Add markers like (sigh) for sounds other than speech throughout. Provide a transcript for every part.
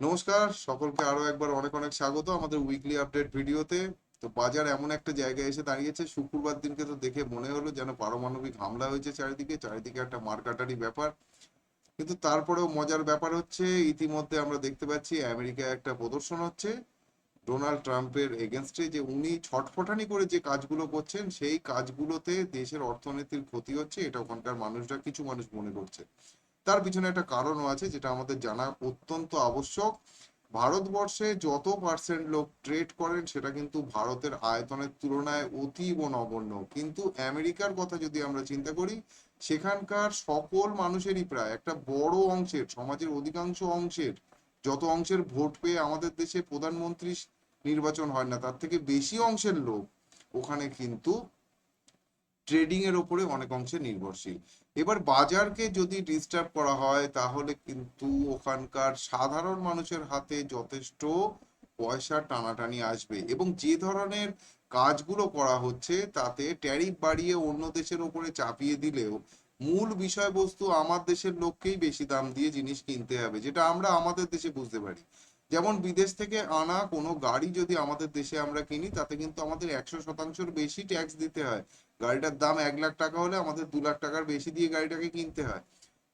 নমস্কার, সকলকে আরও একবার অনেক অনেক স্বাগত আমাদের উইকলি আপডেট ভিডিওতে। তো বাজার এমন একটা জায়গায় এসে দাঁড়িয়েছে, শুক্রবার দিনকে তো দেখে মনে হলো যেন পারমাণবিক হামলা হয়েছে চারিদিকে চারিদিকে একটা মারকাটারি ব্যাপার। কিন্তু তারপরেও মজার ব্যাপার হচ্ছে, ইতিমধ্যে আমরা দেখতে পাচ্ছি আমেরিকায় একটা প্রদর্শন হচ্ছে, ডোনাল্ড ট্রাম্পের এগেনস্টে যে উনি ছটফটানি করে যে কাজগুলো করছেন, সেই কাজগুলোতে দেশের অর্থনীতির ক্ষতি হচ্ছে, এটা ওখানকার মানুষরা, কিছু মানুষ মনে করছে। তার পিছনে একটা কারণও আছে, যেটা আমাদের জানা অত্যন্ত আবশ্যক। ভারতবর্ষে যত পার্সেন্ট লোক ট্রেড করেন, সেটা কিন্তু ভারতের আয়তনের তুলনায় অতীব নগণ্য। কিন্তু আমেরিকার কথা যদি আমরা চিন্তা করি, সেখানকার সকল মানুষেরই প্রায় একটা বড় অংশের, সমাজের অধিকাংশ অংশের যত অংশের ভোট পেয়ে আমাদের দেশে প্রধানমন্ত্রী নির্বাচন হয় না, তার থেকে বেশি অংশের লোক ওখানে কিন্তু ট্রেডিং এর উপরে অনেক অংশে নির্ভরশীল। এবার বাজারকে যদি ডিস্টার্ব করা হয়, তাহলে কিন্তু ওখানকার সাধারণ মানুষের হাতে যথেষ্ট পয়সা টানাটানি আসবে এবং যে ধরনের কাজগুলো করা হচ্ছে, তাতে ট্যারিফ বাড়িয়ে অন্য দেশের উপরে চাপিয়ে দিলেও মূল বিষয়বস্তু আমার দেশের লোককেই বেশি দাম দিয়ে জিনিস কিনতে হবে, যেটা আমরা আমাদের দেশে বুঝতে পারি। যেমন বিদেশ থেকে আনা কোনো গাড়ি যদি আমাদের দেশে আমরা কিনি, তাতে কিন্তু আমাদের একশো শতাংশের বেশি ট্যাক্স দিতে হয়। গাড়িটার দাম এক লাখ টাকা হলে আমাদের দু লাখ টাকার বেশি দিয়ে গাড়িটাকে কিনতে হয়।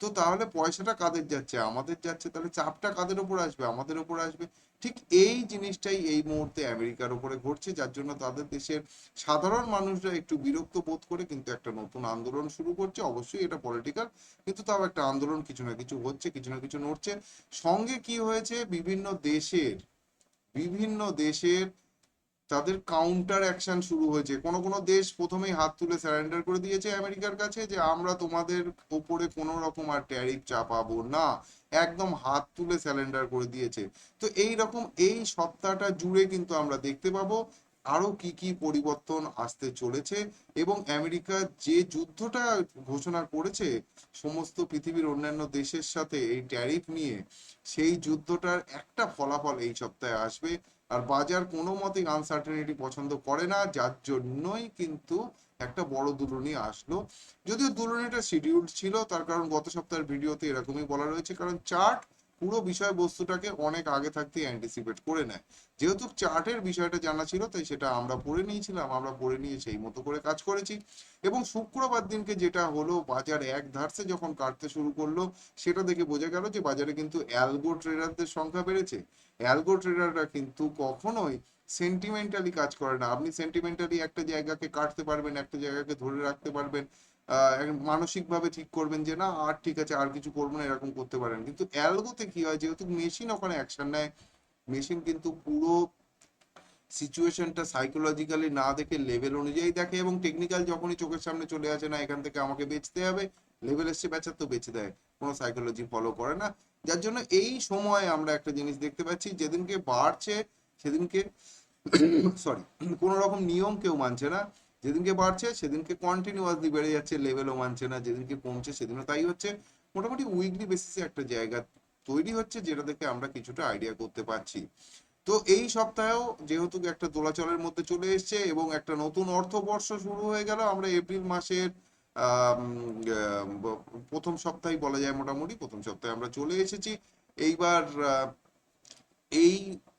তো তাহলে পয়সাটা কাদের যাচ্ছে? আমাদের যাচ্ছে তাহলে চাপটা কাদের উপর আসবে? আমাদের উপর আসবে ঠিক এই জিনিসটাই এই মুহূর্তে আমেরিকার উপরে ঘটছে, যার জন্য তাদের দেশের সাধারণ মানুষরা একটু বিরক্ত বোধ করে কিন্তু একটা নতুন আন্দোলন শুরু করছে। অবশ্যই এটা পলিটিক্যাল কিন্তু তাও একটা আন্দোলন কিছু না কিছু হচ্ছে, কিছু না কিছু নড়ছে। সঙ্গে কি হয়েছে? বিভিন্ন দেশের বিভিন্ন দেশের তাদের কাউন্টার অ্যাকশন শুরু হয়েছে। কোনো কোনো দেশ প্রথমেই হাত তুলে স্যারেন্ডার করে দিয়েছে আমেরিকার কাছে যে, আমরা তোমাদের ওপরে কোনো রকম আর ট্যারিফ চাপাবো না। একদম হাত তুলে স্যালেন্ডার করে দিয়েছে। তো এই রকম এই সপ্তাহটা জুড়ে কিন্তু আমরা দেখতে পাবো আরও কি কি পরিবর্তন আসতে চলেছে এবং আমেরিকা যে যুদ্ধটা ঘোষণা করেছে সমস্ত পৃথিবীর অন্যান্য দেশের সাথে এই ট্যারিফ নিয়ে, সেই যুদ্ধটার একটা ফলাফল এই সপ্তাহে আসবে। আর বাজার কোনো মতেই আনসার্টেনিটি পছন্দ করে না, যার জন্যই কিন্তু একটা বড় দুলুনি আসলো। যদিও দুলুনিটা শিডিউল ছিল, তার কারণ গত সপ্তাহের ভিডিওতে এরকমই বলা রয়েছে, কারণ চার্ট পুরো বিষয়বস্তুটাকে অনেক আগে থাকতেই অ্যান্টিসিপেট করে নেয়। যেহেতু চার্টের বিষয়টা জানা ছিল, তাই সেটা আমরা পড়ে নিয়েছিলাম, আমরা পড়ে নিয়ে সেই মতো করে কাজ করেছি। এবং শুক্রবার দিনকে যেটা হলো, বাজার এক ধারসে যখন কাটতে শুরু করল, সেটা দেখে বোঝা গেল যে বাজারে কিন্তু অ্যালগো ট্রেডারদের সংখ্যা বেড়েছে। অ্যালগো ট্রেডাররা কিন্তু কখনোই সেন্টিমেন্টালি কাজ করে না। আপনি সেন্টিমেন্টালি একটা জায়গাকে কাটতে পারবেন, একটা জায়গাকে ধরে রাখতে পারবেন। মানসিক ভাবে ঠিক করবেন যে, না, আর ঠিক আছে, আর কিছু করব না, এরকম করতে পারেন। কিন্তু অ্যালগোতে কি হয়, যেহেতু মেশিন ওখানে অ্যাকশন নেয়, মেশিন কিন্তু পুরো সিচুয়েশনটা সাইকোলজিক্যালি না দেখে লেভেল অনুযায়ী দেখে এবং টেকনিক্যাল যখনই চোখের সামনে চলে আসে না, এখান থেকে আমাকে বেচতে হবে, লেভেল এসছে, বেচার তো বেচে দেয়, কোনো সাইকোলজি ফলো করে না। যার জন্য এই সময় আমরা একটা জিনিস দেখতে পাচ্ছি, যেদিনকে বাড়ছে, সেদিনকে (coughs) সরি, কোন রকম নিয়ম কেউ মানছে না। যেদিনকে বাড়ছে, সেদিনকে কন্টিনিউয়াসলি বেড়ে যাচ্ছে লেভেলও মানছে না, যেদিনকে কমছে, সেদিনও তাই হচ্ছে। মোটামুটি উইকলি বেসিসে একটা জায়গা তৈরি হচ্ছে, যেটা দেখে আমরা কিছুটা আইডিয়া করতে পারছি। তো এই সপ্তাহেও যেহেতু একটা দোলাচলের মধ্যে চলে এসছে এবং একটা নতুন অর্থবর্ষ শুরু হয়ে গেল, আমরা এপ্রিল মাসের প্রথম সপ্তাহে বলা যায় মোটামুটি, প্রথম সপ্তাহে আমরা চলে এসেছি। এইবার এই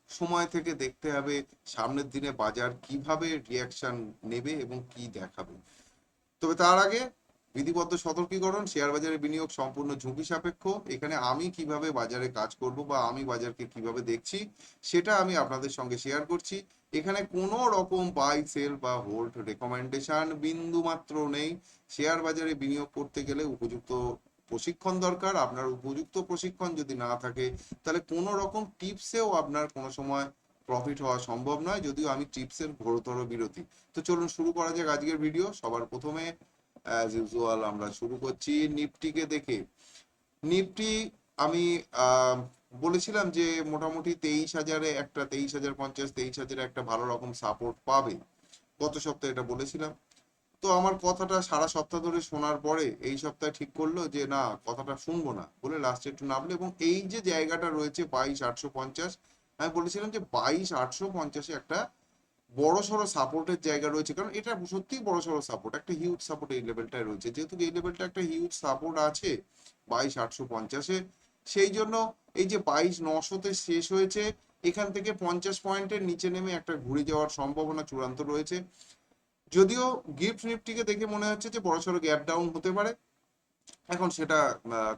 সময় থেকে দেখতে হবে সামনের দিনে বাজার কীভাবে রিয়াকশন নেবে এবং কি দেখাবে। তবে তার আগে বিধিবদ্ধ সতর্কীকরণ শেয়ার বাজারে বিনিয়োগ সম্পূর্ণ ঝুঁকি সাপেক্ষ। এখানে আমি কীভাবে বাজারে কাজ করব বা আমি বাজারকে কীভাবে দেখছি, সেটা আমি আপনাদের সঙ্গে শেয়ার করছি। এখানে কোনো রকম বাই সেল বা হোল্ড রেকমেন্ডেশন বিন্দু মাত্র নেই। শেয়ার বাজারে বিনিয়োগ করতে গেলে উপযুক্ত প্রশিক্ষণ দরকার, আপনার উপযুক্ত প্রশিক্ষণ যদি না থাকে, তাহলে কোনো রকম টিপসেও আপনার কোনো সময় প্রফিট হওয়া সম্ভব নয়, যদিও আমি টিপসের ঘোরতর বিরতি তো চলুন শুরু করা যাক আজকের ভিডিও সবার প্রথমে অ্যাজ ইউজুয়াল আমরা শুরু করছি নিফটিকে দেখে। নিফটি, আমি বলেছিলাম যে মোটামুটি তেইশ হাজারে একটা, তেইশ হাজার পঞ্চাশ, তেইশ হাজারে একটা ভালো রকম সাপোর্ট পাবে। গত সপ্তাহে এটা বলেছিলাম। তো আমার কথাটা সারা সপ্তাহ ধরে শোনার পরে এই সপ্তাহে ঠিক করল যে, না, কথাটা শুনব না। বলে লাস্টে একটু নামলো এবং এই যে জায়গাটা রয়েছে বাইশ আটশো পঞ্চাশ, আমি বলেছিলাম যে বাইশ আটশো পঞ্চাশে একটা বড় সড়ো সাপোর্টের জায়গা রয়েছে। কারণ এটা সত্যিই বড় সড়ো সাপোর্ট একটা হিউজ সাপোর্ট এই লেভেলটায় রয়েছে। যেহেতু এই লেভেলটা একটা হিউজ সাপোর্ট আছে বাইশ আটশো পঞ্চাশে, সেই জন্য এই যে বাইশ নশোতে শেষ হয়েছে, এখান থেকে পঞ্চাশ পয়েন্টের নিচে নেমে একটা ঘুরে যাওয়ার সম্ভাবনা চূড়ান্ত রয়েছে। যদিও গিফট নিফটিকে দেখে মনে হচ্ছে যে বড় বড়সড় গ্যাপ ডাউন হতে পারে। এখন সেটা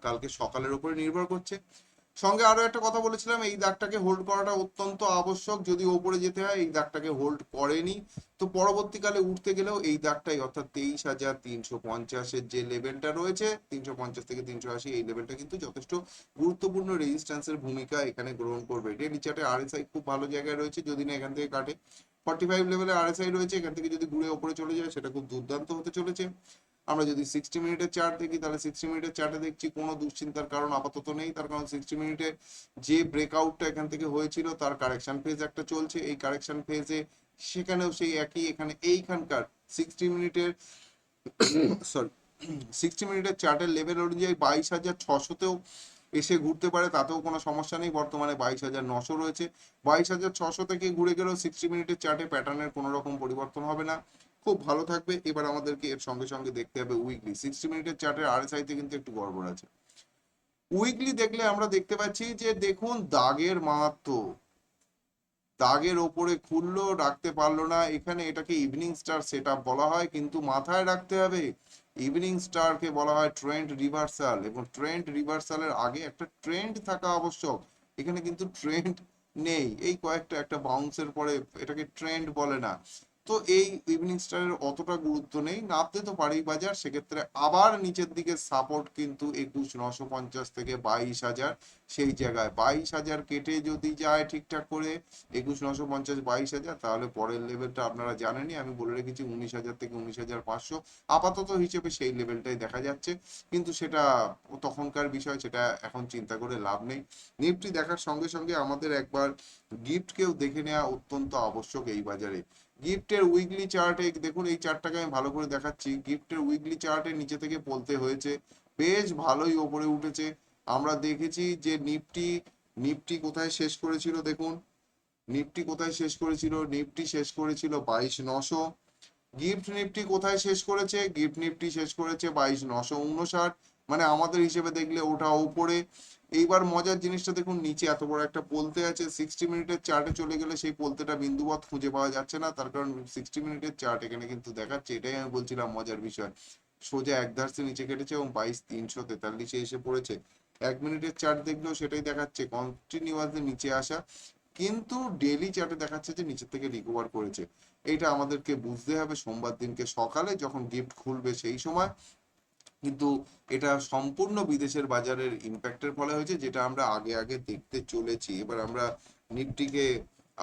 কালকে সকালের উপরে নির্ভর করছে। সঙ্গে আরও একটা কথা বলেছিলাম, এই দাগটাকে হোল্ড করাটা অত্যন্ত আবশ্যক। যদি ওপরে যেতে হয়, এই দাগটাকে হোল্ড করেনি। তো পরবর্তীকালে উঠতে গেলেও এই দাগটাই, অর্থাৎ তেইশ হাজার তিনশো পঞ্চাশের যে লেভেলটা রয়েছে, তিনশো পঞ্চাশ থেকে তিনশো আশি, এই লেভেলটা কিন্তু যথেষ্ট গুরুত্বপূর্ণ রেজিস্ট্যান্সের ভূমিকা এখানে গ্রহণ করবে। ডেলি চার্টে আরএসআই খুব ভালো জায়গায় রয়েছে, যদি না এখান থেকে কাটে। ফর্টি ফাইভ লেভেলে আরএসআই রয়েছে, এখান থেকে যদি ঘুরে ওপরে চলে যায়, সেটা খুব দুর্দান্ত হতে চলেছে। আমরা যদি সিক্সটি মিনিটের চার্ট দেখি, তাহলে সিক্সটি মিনিটের চার্টে দেখছি কোনো দুশ্চিন্তার কারণ আপাতত নেই। তার কারণ সিক্সটি মিনিটে যে ব্রেকআউটটা এখান থেকে হয়েছিল, তার কারেকশন ফেজ একটা চলছে। এই কারেকশন ফেজে সেখানেও সেই একই, এখানে এইখানকার সিক্সটি মিনিটের (coughs) সরি সিক্সটি (coughs) মিনিটের চার্টের লেভেল অনুযায়ী বাইশ হাজার ছশোতেও এসে ঘুরতে পারে, তাতেও কোনো সমস্যা নেই। বর্তমানে বাইশ হাজার নশো রয়েছে। বাইশ হাজার ছশো থেকে ঘুরে গেলেও সিক্সটি মিনিটের চার্টে প্যাটার্নের কোনো রকম পরিবর্তন হবে না। খুব ভালো থাকবে। এবার আমাদেরকে এর সঙ্গে সঙ্গে দেখতে হবে উইকলি সিক্সটি মিনিটের চার্টের আরএসআইতে কিন্তু একটু গড়বড় আছে। উইকলি দেখলে আমরা দেখতে পাচ্ছি যে, দেখুন, দাগের মাহাত্ম দাগের ওপরে খুললো, রাখতে পারল না। এখানে এটাকে ইভিনিং স্টার সেট বলা হয়, কিন্তু মাথায় রাখতে হবে ইভিনিং স্টারকে বলা হয় ট্রেন্ড রিভার্সাল এবং ট্রেন্ড রিভার্সালের আগে একটা ট্রেন্ড থাকা আবশ্যক। এখানে কিন্তু ট্রেন্ড নেই। এই কয়েকটা একটা বাউন্সের পরে এটাকে ট্রেন্ড বলে না। তো এই ইভিনিং স্টারের অতটা গুরুত্ব নেই। নামতে তো পারেই বাজার, সেক্ষেত্রে আবার নিচের দিকে সাপোর্ট কিন্তু একুশ, নশো পঞ্চাশ থেকে বাইশ হাজার সেই জায়গায়। বাইশ হাজার কেটে যদি যায় ঠিকঠাক করে, একুশ, নশো পঞ্চাশ, বাইশ হাজার, তাহলে পরের লেভেলটা আপনারা জানেনই, আমি বলে রেখেছি উনিশ হাজার থেকে উনিশ হাজার পাঁচশো। আপাতত হিসেবে সেই লেভেলটাই দেখা যাচ্ছে। কিন্তু সেটা তখনকার বিষয়, সেটা এখন চিন্তা করে লাভ নেই। নিফটি দেখার সঙ্গে সঙ্গে আমাদের একবার গিফটকেও দেখে নেওয়া অত্যন্ত আবশ্যক এই বাজারে। গিফটের উইকলি চার্টে দেখুন এই চার্টটাকে আমি ভালো করে দেখাচ্ছি। গিফটের উইকলি চার্টে নিচে থেকে বলতে হয়েছে, বেশ ভালোই ওপরে উঠেছে। আমরা দেখেছি যে নিফটি নিফটি কোথায় শেষ করেছিল দেখুন? নিফটি কোথায় শেষ করেছিল? নিফটি শেষ করেছিল বাইশ নশো। গিফট নিফটি কোথায় শেষ করেছে? গিফট নিফটি শেষ করেছে বাইশ নশো উনষাট। মানে আমাদের হিসেবে দেখলে ওটা উপরে এইবার মজার জিনিসটা দেখুন, নিচে এত বড় একটা পোলতে আছে সিক্সটি মিনিটের চার্টে চলে গেলে সেই পোলতেটা বিন্দুবৎ খুঁজে পাওয়া যাচ্ছে না। তার কারণ সিক্সটি মিনিটের চার্ট এখানে কিন্তু দেখাচ্ছে, এটাই আমি বলছিলাম মজার বিষয়। সোজা এক ধারসে নিচে কেটেছে এবং বাইশ তিনশো তেতাল্লিশে এসে পড়েছে। এক মিনিটের চার্ট দেখলেও সেটাই দেখাচ্ছে কন্টিনিউয়াসলি নিচে আসা। কিন্তু ডেলি চার্টে দেখাচ্ছে যে নিচের থেকে রিকভার করেছে। এটা আমাদেরকে বুঝতে হবে সোমবার দিনকে সকালে যখন গিফট খুলবে সেই সময়। কিন্তু এটা সম্পূর্ণ বিদেশের বাজারের ইম্প্যাক্টের ফলে হয়েছে, যেটা আমরা আগে আগে দেখতে চলেছি। এবার আমরা নিফটিকে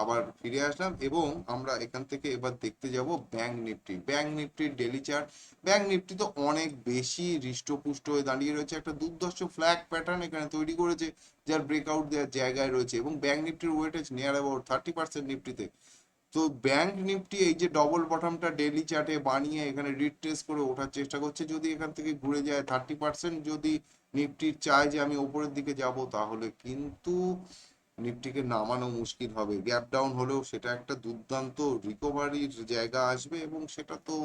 আবার ফিরে আসলাম এবং আমরা এখান থেকে এবার দেখতে যাব ব্যাংক নিফটি। ব্যাংক নিফটির ডেলি চার্ট ব্যাংক নিফটি তো অনেক বেশি হৃষ্টপুষ্ট হয়ে দাঁড়িয়ে রয়েছে। একটা দুর্ধর্ষ ফ্ল্যাগ প্যাটার্ন এখানে তৈরি করেছে, যার ব্রেকআউট দেওয়ার জায়গায় রয়েছে এবং bank নিফটির weightage near about thirty percent নিফটিতে। তো ব্যাংক নিফটি এই যে ডবল বটমটা ডেলি চার্টে বানিয়ে এখানে রিট্রেস করে ওঠার চেষ্টা করছে, যদি এখান থেকে ঘুরে যায় থার্টি পার্সেন্ট যদি নিফটি চায় যে আমি ওপরের দিকে যাব, তাহলে কিন্তু নিফটিকে নামানো মুশকিল হবে। গ্যাপ ডাউন হলেও সেটা একটা দুর্দান্ত রিকভারির জায়গা আসবে এবং সেটা তো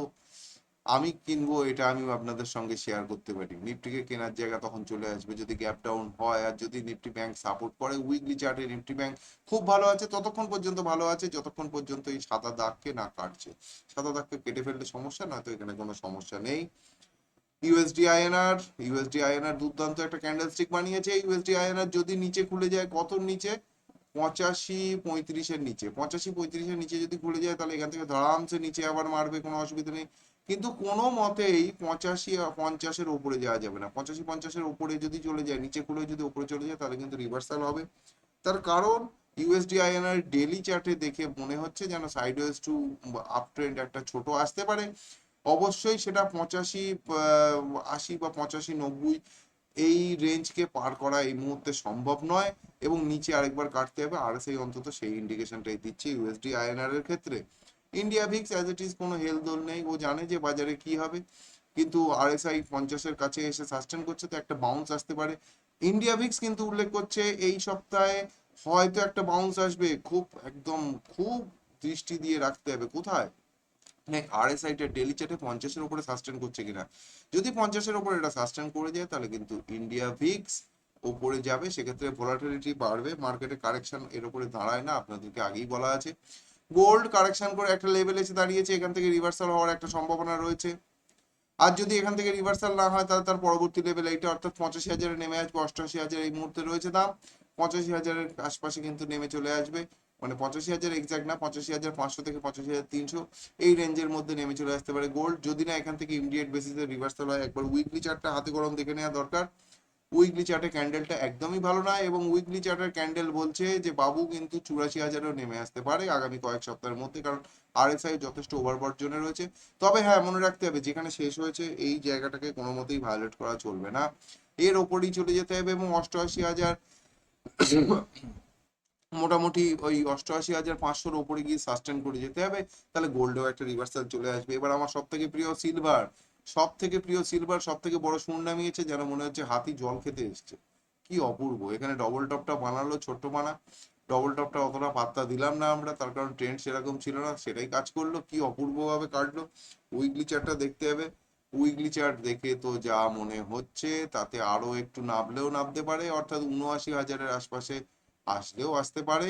আমি কিনবো, এটা আমি আপনাদের সঙ্গে শেয়ার করতে পারি। নিফটিকে কেনার জায়গা তখন চলে আসবে। যদি গ্যাপ ডাউন হয় আর যদি নিফটি ব্যাংক সাপোর্ট করে উইকলি চার্টে নিফটি ব্যাংক খুব ভালো আছে। ততক্ষণ পর্যন্ত ভালো আছে, যতক্ষণ পর্যন্ত এই সাদা দাগকে না কাটছে। সাদা দাগকে কেটে ফেললে সমস্যা, নয়তো এখানে কোনো সমস্যা নেই। ইউএসডি আইএনআর ইউএসডি আইএনআর দুর্দান্ত একটা ক্যান্ডেলস্টিক বানিয়েছে। ইউএসডি আইএনআর যদি নিচে খুলে যায়, কত নিচে? পঁচাশি পঁয়ত্রিশের নিচে। পঁচাশি পঁয়ত্রিশের নিচে যদি খুলে যায়, তাহলে এখান থেকে আরামসে নিচে আবার মারবে, কোনো অসুবিধা নেই। কিন্তু কোনো মতেই পঁচাশি পঞ্চাশের উপরে যাওয়া যাবে না। পঁচাশি পঞ্চাশের উপরে যদি চলে যায়, নিচে খুলে যদি উপরে চলে যায়, তাহলে কিন্তু রিভার্সাল হবে। তার কারণ ইউএসডি আইএনআর ডেলি চার্টে দেখে মনে হচ্ছে যেন সাইডওয়েজ টু আপ ট্রেন্ড একটা ছোট আসতে পারে। অবশ্যই সেটা পঁচাশি আশি বা পঁচাশি নব্বই এই রেঞ্জকে পার করা এই মুহূর্তে সম্ভব নয় এবং নিচে আরেকবার কাটতে হবে। আর সেই অন্তত সেই ইন্ডিকেশনটাই দিচ্ছে ইউএসডি আইএনআর এর ক্ষেত্রে। India VIX as it is কোনো হেল দোল নেই। ও জানে যে বাজারে কি হবে। কিন্তু আরএসআই পঞ্চাশের কাছে এসে সাস্টেন করছে, তো একটা বাউন্স আসতে পারে। ইন্ডিয়া ভিক্স কিন্তু উল্লেখ করছে, এই সপ্তাহে হয়তো একটা বাউন্স আসবে। খুব একদম, খুব দৃষ্টি দিয়ে রাখতে হবে। কোথায়? মানে আরএসআই টা ডেলি চার্টে পঞ্চাশের উপরে সাস্টেন করছে কিনা? যদি পঞ্চাশের উপরে এটা সাস্টেন করে যায়, তাহলে কিন্তু ইন্ডিয়া ভিক্স ওপরে যাবে। সেক্ষেত্রে ভোলাটিলিটি বাড়বে। মার্কেটে কারেকশন এর উপরে দাঁড়ায় না, আপনাদেরকে আগেই বলা আছে। গোল্ড কারেকশন করে একটা লেভেল এসে দাঁড়িয়েছে, এখান থেকে রিভার্সাল হওয়ার একটা সম্ভাবনা রয়েছে। আর যদি এখান থেকে রিভার্সাল না হয়, তাহলে তার পরবর্তী লেভেল এইটা অর্থাৎ পঁচাশি হাজারে নেমে আসবে, অষ্টআশি হাজার এই মুহূর্তে রয়েছে দাম। পঁচাশি হাজারের আশপাশে কিন্তু নেমে চলে আসবে। মানে পঁচাশি হাজার এক্সাক্ট না, পঁচাশি হাজার পাঁচশো থেকে পঁচাশি হাজার তিনশো, এই রেঞ্জের মধ্যে নেমে চলে আসতে পারে গোল্ড যদি না এখান থেকে ইমিডিয়েট বেসিসে রিভার্সাল হয়, একবার উইকলি চার্টটা হাতে গরম দেখে নেওয়া দরকার। উইকলি চার্টে ক্যান্ডেলটা একদমই ভালো না এবং উইকলি চার্টের ক্যান্ডেল বলছে যে বাবু কিন্তু চুরাশি হাজারেও নেমে আসতে পারে আগামী কয়েক সপ্তাহের মধ্যে, কারণ আরএসআই যথেষ্ট ওভারবট জোনে রয়েছে। তবে হ্যাঁ মনে রাখতে হবে, যেখানে শেষ হয়েছে এই জায়গাটাকে কোনো মতেই ভায়োলেট করা চলবে না। এর ওপরেই চলে যেতে হবে এবং অষ্টআশি হাজার মোটামুটি ওই অষ্টআশি হাজার পাঁচশোর ওপরে গিয়ে সাস্টেন করে যেতে হবে। তাহলে গোল্ডেও একটা রিভার্সাল চলে আসবে। এবার আমার সব থেকে প্রিয় সিলভার সব থেকে প্রিয় সিলভার সব থেকে বড় সুর নামিয়েছে যেন মনে হচ্ছে হাতি জল খেতে এসছে। কি অপূর্ব! এখানে ডবল টপটা বানালো, ছোট্ট বানা। ডবল টপটা অতটা পাত্তা দিলাম না আমরা, তার কারণ ট্রেন্ড সেরকম ছিল না, সেটাই কাজ করল। কি অপূর্বভাবে কাটলো। উইকলি চার্টটা দেখতে হবে। উইকলি চার্ট দেখে তো যা মনে হচ্ছে, তাতে আরও একটু নামলেও নামতে পারে। অর্থাৎ উনআশি হাজারের আশপাশে আসলেও আসতে পারে।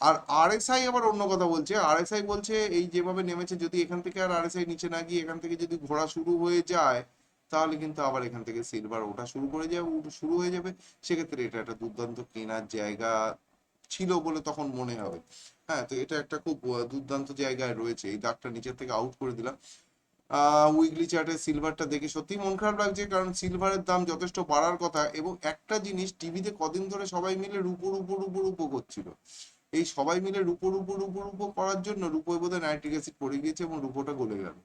আর আরএসআই আবার অন্য কথা বলছে। আরএসআই বলছে, এই যেভাবে নেমেছে, যদি এখান থেকে আর আরএসআই নিচে না গিয়ে এখান থেকে যদি ঘোরা শুরু হয়ে যায়, তাহলে কিন্তু আবার এখান থেকে সিলভার ওঠা শুরু করে যাবে শুরু হয়ে যাবে। সেক্ষেত্রে এটা একটা দুর্দান্ত কেনার জায়গা ছিল বলে তখন মনে হবে। হ্যাঁ তো এটা একটা খুব দুর্দান্ত জায়গায় রয়েছে। এই দাগটা নিচের থেকে আউট করে দিলাম। উইকলি চার্টে সিলভারটা দেখে সত্যি মন খারাপ লাগছে কারণ সিলভারের দাম যথেষ্ট বাড়ার কথা এবং একটা জিনিস টিভিতে কদিন ধরে সবাই মিলে রুপো রুপো রুপো রুপো করছিল। এই সবাই মিলে রুপো রুপো রুপো রুপো করার জন্য রুপোয় বোধহয় নাইট্রিক অ্যাসিড পড়ে গিয়েছে এবং রুপোটা গলে গেল।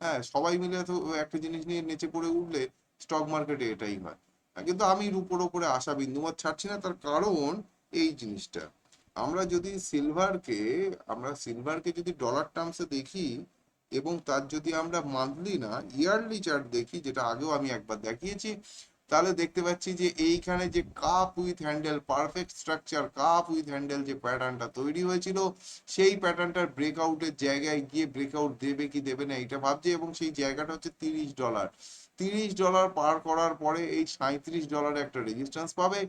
হ্যাঁ সবাই মিলে তো একটা জিনিস নিয়ে নেচে পড়ে উঠলে স্টক মার্কেটে এটাই হয়। হ্যাঁ, কিন্তু আমি রুপোর ওপরে আশা বিন্দুমাত ছাড়ছি না তার কারণ এই জিনিসটা। আমরা যদি সিলভারকে আমরা সিলভারকে যদি ডলার টার্মসে দেখি এবং তার যদি আমরা মান্থলি না ইয়ারলি চার্ট দেখি, যেটা আগেও আমি একবার দেখিয়েছি, তাহলে দেখতে পাচ্ছি যে এইখানে যে cup with handle perfect structure cup with handle যে প্যাটার্নটা তৈরি হয়েছিল, সেই প্যাটার্নটার ব্রেকআউটের জায়গায় গিয়ে ব্রেকআউট দেবে কি দেবে না এটা ভাবছে এবং সেই জায়গাটা হচ্ছে তিরিশ ডলার তিরিশ ডলার পার করার পরে এই সাঁত্রিশ ডলারে একটা রেজিস্ট্যান্স পাবে।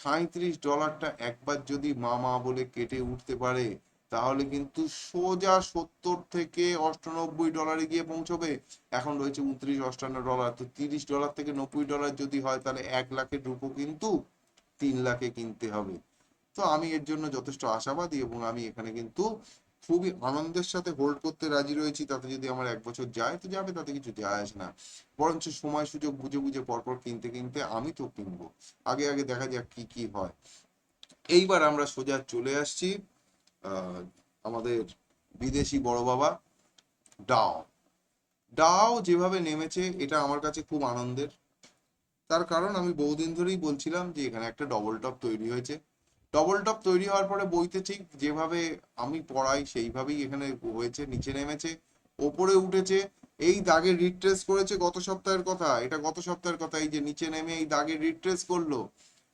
সাঁত্রিশ ডলারটা একবার যদি মামা বলে কেটে উঠতে পারে তাহলে কিন্তু সোজা সত্তর থেকে অষ্টানব্বই ডলারে গিয়ে পৌঁছবে। এখন রয়েছে উনত্রিশ অষ্টান্ন ডলার তো তিরিশ ডলার থেকে নব্বই ডলার যদি হয়, তাহলে এক লাখের রূপো কিন্তু তিন লাখে কিনতে হবে। তো আমি এর জন্য যথেষ্ট আশাবাদী এবং আমি এখানে কিন্তু খুবই আনন্দের সাথে হোল্ড করতে রাজি রয়েছি। তাতে যদি আমার এক বছর যায়, তো যাবে, তাতে কিছু যায় আসে না। বরঞ্চ সময় সুযোগ বুঝে বুঝে পরপর কিনতে কিনতে আমি তো কিনবো। আগে আগে দেখা যাক কি কি হয়। এইবার আমরা সোজা চলে আসছি। আমাদের বিদেশি বড় বাবা ডাও। ডাও যেভাবে নেমেছে, এটা আমার কাছে খুব আনন্দের। তার কারণ আমি বহুদিন ধরেই বলছিলাম যে এখানে একটা ডবল টপ তৈরি হয়েছে। ডবল টপ তৈরি হওয়ার পরে বইতে ঠিক যেভাবে আমি পড়াই, সেইভাবেই এখানে হয়েছে, নিচে নেমেছে, ওপরে উঠেছে। এই দাগে রিট্রেস করেছে গত সপ্তাহের কথা, এটা গত সপ্তাহের কথা, এই যে নিচে নেমে এই দাগে রিট্রেস করল।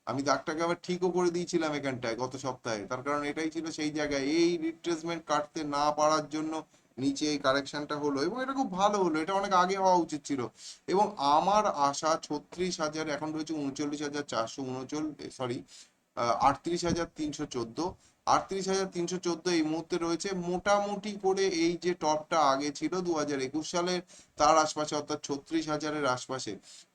আমি দাগটাকে আবার ঠিকও করে দিয়েছিলাম এখানটায় গত সপ্তাহে। তার কারণ এটাই ছিল সেই জায়গায়। এই রিট্রেসমেন্ট কাটতে না পারার জন্য নিচে এই কারেকশনটা হলো এবং এটা খুব ভালো হলো। এটা অনেক আগে হওয়া উচিত ছিল। এবং আমার আশা ছত্রিশ হাজার, এখন রয়েছে উনচল্লিশ হাজার চারশো উনচল্লিশ সরি আটত্রিশ হাজার তিনশো চোদ্দ। আটত্রিশ হাজার তিনশো চোদ্দ এই মুহূর্তে রয়েছে। মোটামুটি করে এই যে টপটা আগে ছিল দু হাজার একুশ সালে, তার আশপাশে অর্থাৎ ছত্রিশ হাজারের আশপাশে,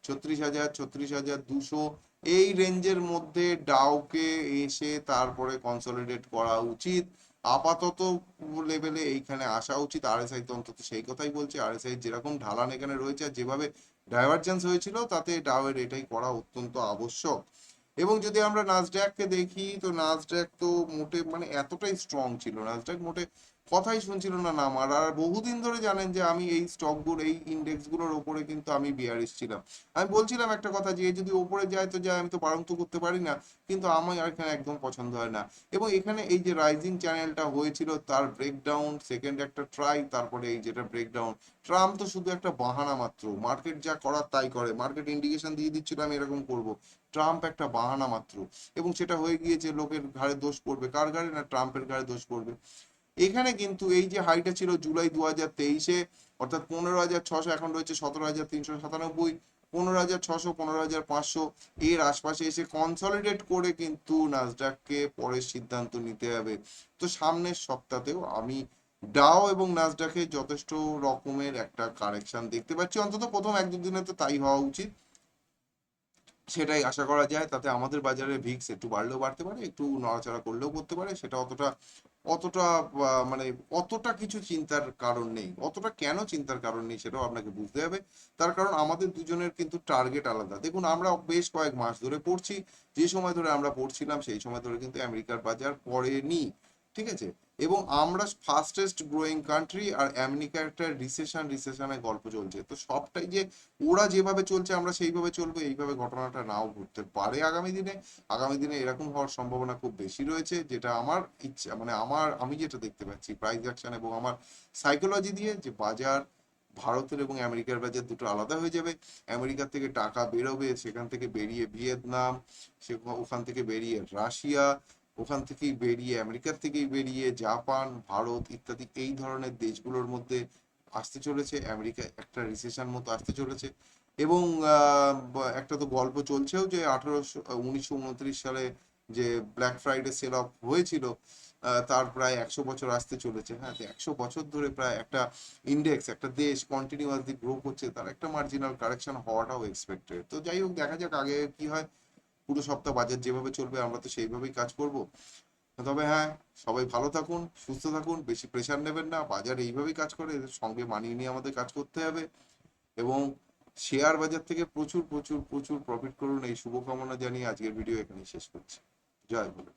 ছত্রিশ হাজার ছত্রিশ হাজার দুশো এই রেঞ্জের মধ্যে ডাউকে এসে তারপরে কনসলিডেট করা উচিত। আপাতত লেভেলে এইখানে আসা উচিত। আরএসআই তো অন্তত সেই কথাই বলছে। আরএসআই যেরকম ঢালান এখানে রয়েছে আর যেভাবে ডাইভারজেন্স হয়েছিল, তাতে ডাউয়ের এটাই করা অত্যন্ত আবশ্যক। এবং যদি আমরা নাসড্যাককে দেখি, তো নাসড্যাক তো মোটে মানে এতটাই স্ট্রং ছিল। নাসড্যাক মোটে কথাই শুনছিল না নামার আর বহুদিন ধরে জানেন যে আমি এই স্টকগুলো এই ইন্ডেক্সগুলোর ওপরে কিন্তু আমি বিয়ারিশ ছিলাম। আমি বলছিলাম একটা কথা যে যদি ওপরে যায় তো যায়, আমি তো বারণ তো করতে পারি না। কিন্তু আমার আর এখানে একদম পছন্দ হয় না। এবং এখানে এই যে রাইজিং চ্যানেলটা হয়েছিল, তার ব্রেকডাউন সেকেন্ড একটা ট্রাই তারপরে এই যেটা ব্রেকডাউন ট্রাম্প তো শুধু একটা বাহানা মাত্র। মার্কেট যা করার তাই করে। মার্কেট ইন্ডিকেশন দিয়ে দিচ্ছিল, আমি এরকম করব। ট্রাম্প একটা বাহানা মাত্র। এবং সেটা হয়ে গিয়েছে, লোকের ঘাড়ে দোষ পড়বে। কার ঘাড়ে না ট্রাম্পের ঘাড়ে দোষ পড়বে? এখানে কিন্তু এই যে হাইটা ছিল জুলাই দু হাজার তেইশে, অর্থাৎ পনেরো হাজার ছশো, এখন রয়েছে সতেরো হাজার তিনশো সাতানব্বই, পনেরো হাজার ছশো, পনেরো হাজার পাঁচশো। এর আশপাশে এসে কনসলিডেট করে কিন্তু নাসডাককে পরের সিদ্ধান্ত নিতে হবে। তো সামনের সপ্তাহতেও আমি ডাও এবং নাসডাকে যথেষ্ট রকমের একটা কারেকশন দেখতে পাচ্ছি। অন্তত প্রথম এক দুদিনে তো তাই হওয়া উচিত। সেটাই আশা করা যায়। তাতে আমাদের বাজারে ভিক্স একটু বাড়লেও বাড়তে পারে, একটু নড়াচড়া করলেও করতে পারে। সেটা অতটা অতটা মানে অতটা কিছু চিন্তার কারণ নেই। অতটা কেন চিন্তার কারণ নেই সেটাও আপনাকে বুঝতে হবে। তার কারণ আমাদের দুজনের কিন্তু টার্গেট আলাদা। দেখুন, আমরা বেশ কয়েক মাস ধরে পড়ছি। যে সময় ধরে আমরা পড়ছিলাম, সেই সময় ধরে কিন্তু আমেরিকার বাজার পড়েনি। ঠিক আছে? এবং আমরা ফাস্টেস্ট গ্রোয়িং কান্ট্রি আর আমেরিকা একটা রিসেশন রিসেশনের গল্প চলছে। তো সবটাই যে ওরা যেভাবে চলছে, আমরা সেইভাবে চলবো, এইভাবে ঘটনাটা নাও ঘটতে পারে আগামী দিনে। আগামী দিনে এরকম হওয়ার সম্ভাবনা খুব বেশি রয়েছে, যেটা আমার ইচ্ছা মানে আমার, আমি যেটা দেখতে পাচ্ছি প্রাইস অ্যাকশন এবং আমার সাইকোলজি দিয়ে যে বাজার ভারতের এবং আমেরিকার বাজার দুটো আলাদা হয়ে যাবে। আমেরিকা থেকে টাকা বেরোবে, সেখান থেকে বেরিয়ে ভিয়েতনাম, সে ওখান থেকে বেরিয়ে রাশিয়া ওখান থেকেই বেরিয়ে, আমেরিকার থেকেই বেরিয়ে, জাপান, ভারত ইত্যাদি এই ধরনের দেশগুলোর মধ্যে আসতে চলেছে। আমেরিকা একটা রিসেশন মতো আসতে চলেছে। এবং একটা তো গল্প চলছেও যে আঠারোশো, উনিশশো উনত্রিশ সালে যে ব্ল্যাক ফ্রাইডে সেল অফ হয়েছিল তার প্রায় একশো বছর আসতে চলেছে। হ্যাঁ একশো বছর ধরে প্রায় একটা ইন্ডেক্স একটা দেশ কন্টিনিউয়াসলি গ্রো করছে, তার একটা মার্জিনাল কারেকশন হওয়াটাও এক্সপেক্টেড তো যাই হোক, দেখা যাক আগে কি হয়। পুরো সপ্তাহ বাজার যেভাবে চলবে, আমরা তো সেইভাবেই কাজ করব। তবে হ্যাঁ সবাই ভালো থাকুন, সুস্থ থাকুন, বেশি প্রেশার নেবেন না। বাজার এইভাবেই কাজ করে, এদের সঙ্গে মানিয়ে নিয়ে আমাদের কাজ করতে হবে। এবং শেয়ার বাজার থেকে প্রচুর প্রচুর প্রচুর প্রফিট করুন। এই শুভকামনা জানিয়ে আজকের ভিডিও এখানে শেষ করছি। জয় ভোলে